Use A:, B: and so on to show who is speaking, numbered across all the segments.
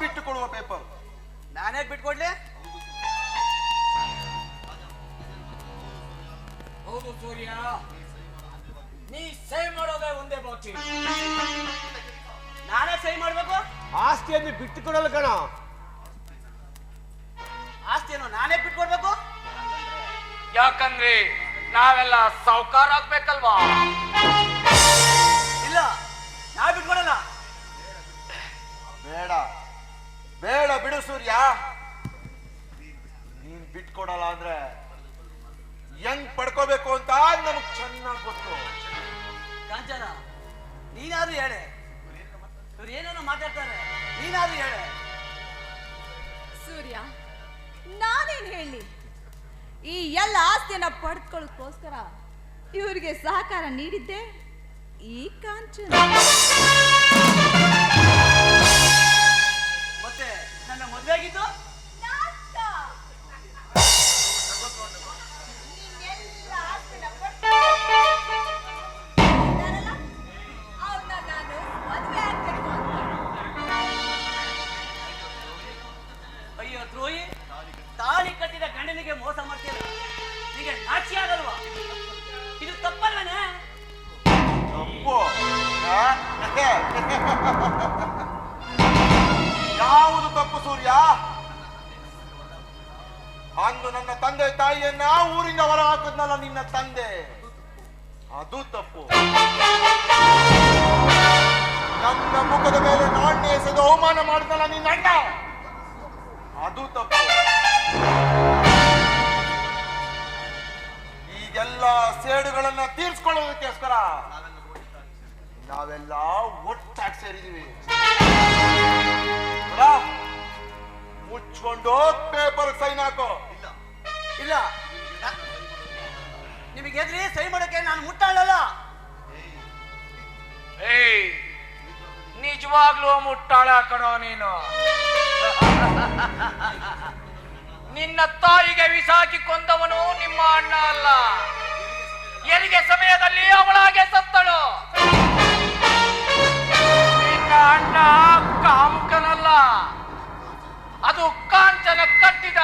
A: ಬಿಟ್ಟುಕೊಡುವ paper
B: ನಾನೇ ಬಿಟ್ಕೊಡ್ಲಿ?
C: ಹೌದು ಸೂರ್ಯ. ನೀ ಸೈ ಮಾಡೋದೇ ಒಂದೇ ಬಾಕಿ.
B: ನಾನೇ ಸಹಿ ಮಾಡ್ಬೇಕು?
D: ಆಸ್ತಿಯನ್ನು ಬಿಟ್ಟು ಕೊಡಲ್ಲ ಕಣ.
B: ಆಸ್ತಿಯನ್ನು ನಾನೇ ಬಿಟ್ಕೊಡ್ಬೇಕು?
C: ಯಾಕಂದ್ರೆ ನಾವೆಲ್ಲ ಸಾವುಕಾರ ಆಗ್ಬೇಕಲ್ವಾ?
B: ಇಲ್ಲ ನಾ ಬಿಟ್ಕೊಡಲ್ಲ.
A: ಬೇಡ. ಬೇಡ ಬಿಡು ಸೂರ್ಯ. ನೀನ್ ಬಿಟ್ಕೊಡಲ್ಲ ಅಂದ್ರೆ ಹೆಂಗ್ ಪಡ್ಕೋಬೇಕು ಅಂತ ನಮಗ್ ಚೆನ್ನಾಗ್ ಗೊತ್ತು.
B: ಕಾಂಚನ ನೀನಾದ್ರೂ ಹೇಳೆ. ಇವ್ರು ಏನೇನೋ ಮಾತಾಡ್ತಾರೆ ನೀನಾದ್ರೂ ಹೇಳೆ.
E: ಸೂರ್ಯ ನಾನೇನ್ ಹೇಳಿ? ಈ ಎಲ್ಲ ಆಸ್ತಿಯನ್ನ ಪಡೆದುಕೊಳ್ಳೋಕ್ಕೋಸ್ಕರ ಇವರಿಗೆ ಸಹಕಾರ ನೀಡಿದ್ದೆ ಈ ಕಾಂಚನ.
A: ಸೂರ್ಯ. ಅಂದು ನನ್ನ ತಂದೆ ತಾಯಿಯನ್ನ ಊರಿಂದ ಹೊರ ಹಾಕಿದ್ನಲ್ಲ ನಿನ್ನ ತಂದೆ. ಅದು ತಪ್ಪು. ನನ್ನ ಮುಖದ ಮೇಲೆ ನಾಣ್ಯ ಎಸೆದು ಅವಮಾನ ಮಾಡಿದ್ನಲ್ಲ ನಿನ್ನ ಅಣ್ಣ. ಅದು ತಪ್ಪು. ಈಗೆಲ್ಲ ಸೇಡುಗಳನ್ನ ತೀರ್ಸ್ಕೊಳ್ಳೋದಕ್ಕೋಸ್ಕರ ನಾವೆಲ್ಲ ಒಟ್ಟಾಗಿ ಸೇರಿದೀವಿ
C: ನಿಜವಾಗ್ಲೂ ಮುಟ್ಟಾಳ ಕಣೋ ನೀನು. ನಿನ್ನ ತಾಯಿಗೆ ವಿಸಾಕಿ ಕೊಂದವನು ನಿಮ್ಮ ಅಣ್ಣ ಅಲ್ಲ. ಎಲ್ಲಿಗೆ ಸಮಯದಲ್ಲಿ ಅವಳಾಗೆ ಸತ್ತಳು? ನಿನ್ನ ಅಣ್ಣ ಕಾಮುಕನಲ್ಲ. ಅದು ಕಾಂಚನ ಕಟ್ಟಿದ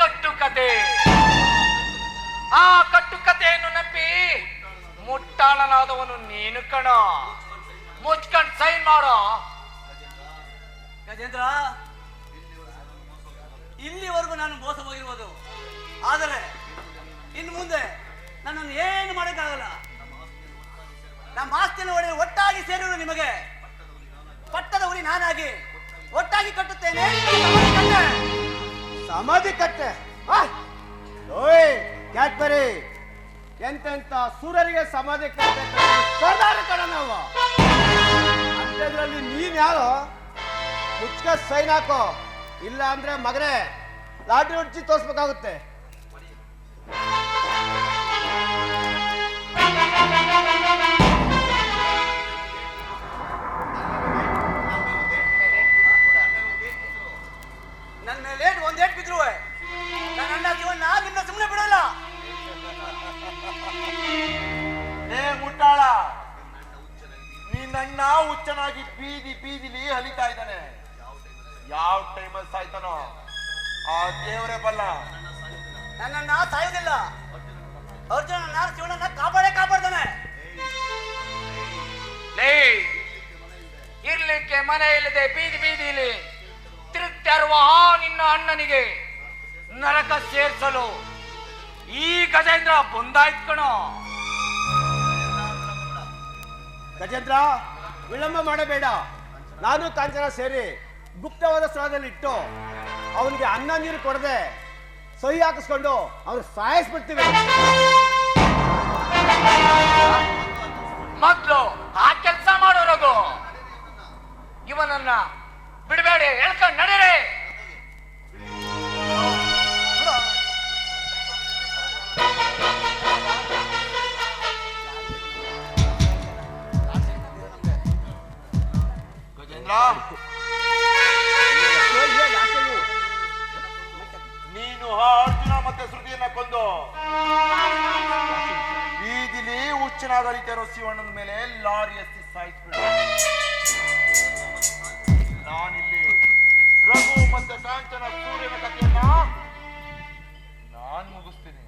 C: ಕಟ್ಟುಕತೆ. ಆ ಕಟ್ಟುಕತೆಯನ್ನು ನಂಬಿ ಮುಟ್ಟಾಳನಾದವನು ನೀನು ಕಣ. ಮುಚ್ಕೊಂಡ್ ಸೈನ್ ಮಾಡೋ.
B: ಗಜೇಂದ್ರ ಇಲ್ಲಿವರೆಗೂ ನಾನು ಮೋಸ ಹೋಗಿರ್ಬೋದು. ಆದರೆ ಇನ್ನು ಮುಂದೆ ನನ್ನನ್ನು ಏನು ಮಾಡೋಕ್ಕಾಗಲ್ಲ. ನಮ್ಮ ಆಸ್ತಿನ ಒಡೆ ಒಟ್ಟಾಗಿ ಸೇರಿರು ನಿಮಗೆ. ಪಟ್ಟದ ಉರಿ ನಾನಾಗಿ ಒಟ್ಟಾಗಿ ಕಟ್ಟುತ್ತೇನೆ. ಕಟ್ಟೆ.
D: ಸಮಾಧಿ ಕಟ್ಟೆ. ಆ? ಓಯ್ ಕ್ಯಾಟ್ಬರಿ. ಎಂತೆಂತ ಸೂರ್ಯರಿಗೆ ಸಮಾಧಿ ಕಟ್ಟೆ ಸರ್ದಾರ ಕಣ ನಾವು. ಅಂಥದ್ರಲ್ಲಿ ನೀನ್ ಯಾರು? ಮುಚ್ಕ ಸೈನ್ ಹಾಕೋ. ಇಲ್ಲ ಅಂದ್ರೆ ಮಗನೇ ಲಾಟ್ರಿ ಹೊಡ್ಚಿ ತೋರಿಸ್ಬೇಕಾಗುತ್ತೆ.
A: ನಿನ್ನಣ್ಣ ಹುಚ್ಚನಾಗಿ ಬೀದಿ ಬೀದಿಲಿ ಹಲಿತಾ ಇದ್ದಾನೆ. ಯಾವ ಟೈಮಲ್ಲಿ ಸಾಯ್ತಾನೋ? ಆ ದೇವರೇ ಬಲ್ಲ.
B: ನನ್ನನ್ನ ಸಾಯೋದಿಲ್ಲ ಅರ್ಜುನ ನಾನು ಶಿವನನ್ನ ಕಾಪಾಡೇ ಕಾಪಾಡ್ತಾನೆ.
C: ಇರ್ಲಿಕ್ಕೆ ಮನೆ ಇಲ್ಲದೆ ಬೀದಿ ಬೀದಿಲಿ ತಿರುತ್ತಾರುವ ನಿನ್ನ ಅಣ್ಣನಿಗೆ ನರಕ ಸೇರ್ಸಲು ಈ ಗಜೇಂದ್ರ ಬಂದಾಯ್ತು ಕಣೋ.
D: ಗಜೇಂದ್ರ, ವಿಳಂಬ ಮಾಡಬೇಡ. ನಾನು ಕಾಂಚನ ಸೇರಿ ಗುಪ್ತವಾದ ಸ್ಥಳದಲ್ಲಿ ಇಟ್ಟು ಅವನಿಗೆ ಅನ್ನ ನೀರು ಕೊಡದೆ ಸಹಿ ಹಾಕಿಸ್ಕೊಂಡು ಅವ್ರು ಸಾಯಿಸ್ಬಿಡ್ತೀವಿ.
C: ಮೊದ್ಲು ಆ ಕೆಲಸ ಮಾಡೋರಗು ಇವನನ್ನ ಬಿಡಬೇಡಿ ಹೇಳ್ಕೊಂಡು ನಡೀರಿ.
A: ಮತ್ತೆ ಶ್ರುತಿಯನ್ನ ಕೊಂದು. ಬೀದಿಲಿ ಹುಚ್ಚನಾದ ರೀತಿಯ ಶಿವಣ್ಣನ ಮೇಲೆ ಲಾರಿ ಎಸ್ತಿ ಸಾಯಿಸ್ಬಿಡ ನಾನಿಲ್ಲಿ ರಘು ಮತ್ತೆ ಕಾಂಚನ ಸೂರ್ಯನ ಕಥೆಯನ್ನ ನಾನ್ ಮುಗಿಸ್ತೀನಿ.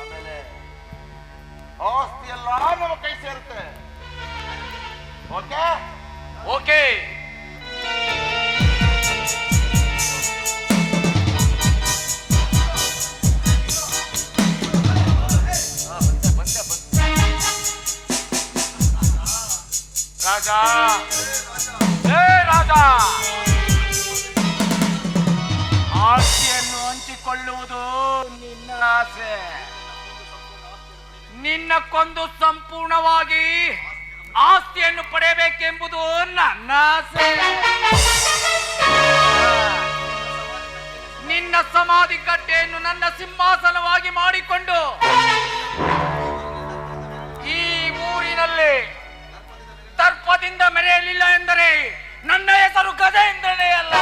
A: ಆಮೇಲೆ ಆಸ್ತಿ ಎಲ್ಲ ನಮ್ಮ ಕೈ ಸೇರುತ್ತೆ. ಓಕೆ?
C: ಓಕೆ. ಹಂಚಿಕೊಳ್ಳುವುದು ನಿನ್ನ ಆಸೆ. ನಿನ್ನ ಕೊಂದು ಸಂಪೂರ್ಣವಾಗಿ ಆಸ್ತಿಯನ್ನು ಪಡೆಯಬೇಕೆಂಬುದು ನನ್ನ ಆಸೆ. ನಿನ್ನ ಸಮಾಧಿ ಕಟ್ಟೆಯನ್ನು ನನ್ನ ಸಿಂಹಾಸನವಾಗಿ ಮಾಡಿಕೊಂಡು ಈ ಊರಿನಲ್ಲಿ ತರ್ಪದಿಂದ ಮೆರೆಯಲಿಲ್ಲ ಎಂದರೆ ನನ್ನ ಹೆಸರು ಗಜೇಂದ್ರನೇ ಅಲ್ಲ?